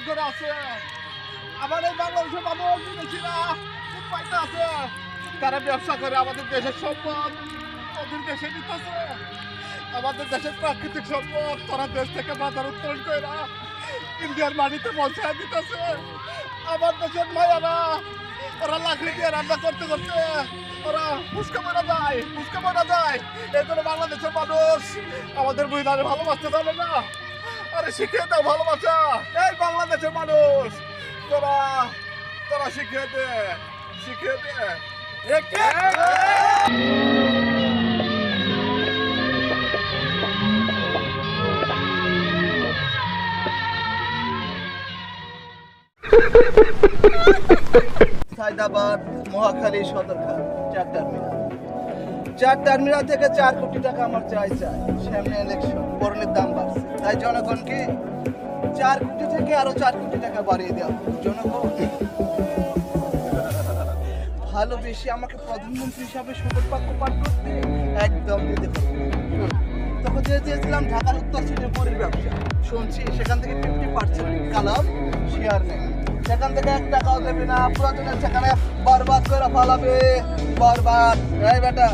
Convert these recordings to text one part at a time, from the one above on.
উত্তোলন করে আছে। আমার এই বাংলাদেশের মানুষ বিদেশিরা খুব পাইতে আছে। তারা ব্যবসা করে, আমাদের দেশের সম্পদ, ওদের দেশে দিতেছে আমাদের দেশের প্রাকৃতিক সম্পদ, তারা দেশ থেকে বাজার উত্তোলন করে ইন্ডিয়ার মাটিতে পৌঁছায় দিতেছে। আমার দেশের মায়ারা, ওরা লাকড়ি দিয়ে রান্না করতে করতে ওরা ফুসকা মারা যায় ফুসকা মারা যায় এই জন্য বাংলাদেশের মানুষ আমাদের মহিলাদের ভালোবাসতে জানে না। আরে শিখিয়ে দাও ভালোবাসা। এই বাংলাদেশের মানুষ, তোরা তোরা শিখিয়ে দে শিখিয়ে দে। সাইদাবাদ মহাখালী, সদরঘাট, চার টার্মিনাল। চার টার্মিনাল থেকে চার কোটি টাকা আমার চাই চাই। সামনে ইলেকশন পণ্যের দাম বাড়ছে। তাই জনগণকে চার কোটি থেকে আরও চার কোটি টাকা বাড়িয়ে দেওয়া। জনগণ ভালোবেসে আমাকে প্রধানমন্ত্রী হিসাবে বাক্য পাঠ করতে একদম দিতে তখন যে চেয়েছিলাম ঢাকার উত্তর সিটের পরের ব্যবসা। শুনছি সেখান থেকে ফিফটি পার্সেন্ট কালাম শেয়ার নেই। সেখান থেকে এক টাকাও দেবে না, পুরাতনের সেখানে বরবাদ করে ফালাবে বরবাদ বেটা।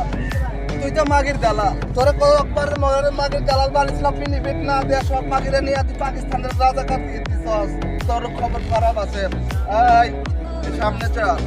তুই তো মাগির দালাল তোর কয়েকবার মরের মাগির দালাল বানিয়েছিলাম পিনিফিট না? দেয়া সব মাগিরে নিয়ে তুই পাকিস্তানের রাজাকার দিয়ে দিছস তোর খবর খারাপ আছে। এই, সামনে চল।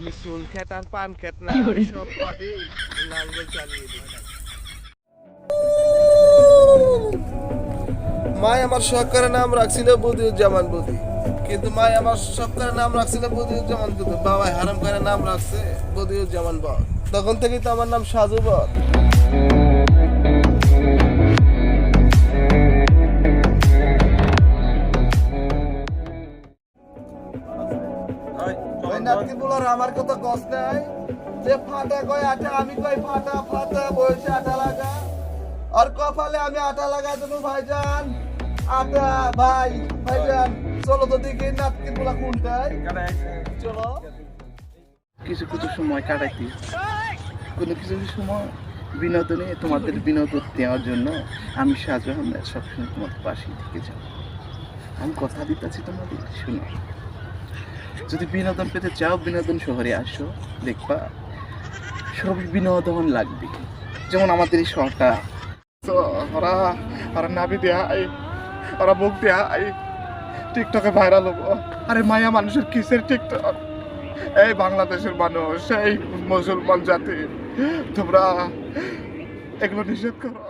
আমি চুন খেত আর পান খেত না সব পাটি লাঙ্গল চালিয়ে দিই। মাই আমার সরকারের নাম রাখছিল বদিউজ্জামান বদি। কিন্তু মাই আমার সরকারের নাম রাখছিল বদিউজ্জামান কিন্তু বাবা হারাম করে নাম রাখছে বদিউজ্জামান বর। তখন থেকেই তো আমার নাম সাজু বদ বলার আমার কষ্ট নাই? যে ফাটা কয় আটা, আমি ফাটা ফাটা আটা লাগা। আর কপালে আমি আটা লাগা ভাইজান। আটা, ভাই, ভাইজান। চলো তো বলা কোনটাই চলো। কিছু কিছু সময় কাটাইতে কোনো কিছু কিছু সময় বিনোদনে তোমাদের বিনোদন দেওয়ার জন্য আমি সাজু আহমেদ সবসময় তোমাদের পাশেই থেকে যাব আমি কথা দিতেছি তোমাদের, শুনো। যদি বিনোদন পেতে চাও, বিনোদন শহরে আসো, দেখবা সবই বিনোদন লাগবে। যেমন আমাদের এই তো ওরা ওরা নাবি দেয় ওরা মুখ দেয় টিকটকে ভাইরাল হব। আরে মায়া মানুষের কিসের টিকটক এই বাংলাদেশের মানুষ, এই মুসলমান জাতি, তোমরা এগুলো নিষেধ করো।